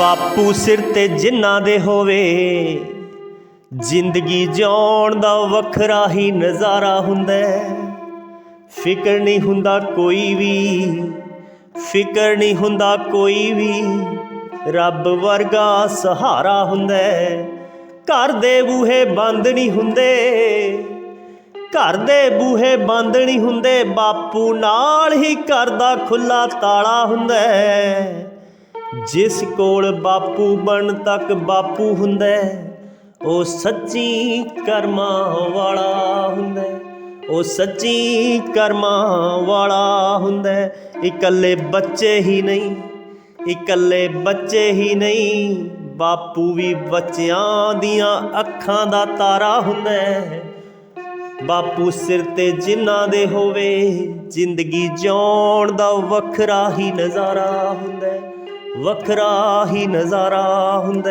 ਬਾਪੂ ਸਿਰ ਤੇ ਜਿਨ੍ਹਾਂ ਦੇ ਹੋਵੇ, ਜ਼ਿੰਦਗੀ ਜਿਉਣ ਦਾ ਵੱਖਰਾ ਹੀ ਨਜ਼ਾਰਾ ਹੁੰਦਾ ਫਿਕਰ ਨਹੀਂ ਹੁੰਦਾ ਕੋਈ ਵੀ, ਫਿਕਰ ਨਹੀਂ ਹੁੰਦਾ ਕੋਈ ਵੀ, ਰੱਬ ਵਰਗਾ ਸਹਾਰਾ ਹੁੰਦਾ ਘਰ ਦੇ ਬੂਹੇ ਬੰਦ ਨਹੀਂ ਹੁੰਦੇ, ਘਰ ਦੇ ਬੂਹੇ ਬੰਦ ਨਹੀਂ ਹੁੰਦੇ, ਬਾਪੂ ਨਾਲ ਹੀ ਘਰ ਦਾ ਖੁੱਲਾ ਤਾਲਾ ਹੁੰਦਾ ਜਿਸ ਕੋਲ ਬਾਪੂ ਬਣ ਤੱਕ ਬਾਪੂ ਹੁੰਦਾ ਉਹ ਸੱਚੀ ਕਰਮਾਂ ਵਾਲਾ ਹੁੰਦਾ ਉਹ ਸੱਚੀ ਕਰਮਾਂ ਵਾਲਾ ਹੁੰਦਾ ਇਕੱਲੇ ਬੱਚੇ ਹੀ ਨਹੀਂ, ਇਕੱਲੇ ਬੱਚੇ ਹੀ ਨਹੀਂ, ਬਾਪੂ ਵੀ ਬੱਚਿਆਂ ਦੀਆਂ ਅੱਖਾਂ ਦਾ ਤਾਰਾ ਹੁੰਦਾ ਬਾਪੂ ਸਿਰ ਤੇ ਜਿਨ੍ਹਾਂ ਦੇ ਹੋਵੇ, ਜ਼ਿੰਦਗੀ ਜਿਉਣ ਦਾ ਵੱਖਰਾ ਹੀ ਨਜ਼ਾਰਾ ਹੁੰਦਾ ਵੱਖਰਾ ਹੀ ਨਜ਼ਾਰਾ ਹੁੰਦਾ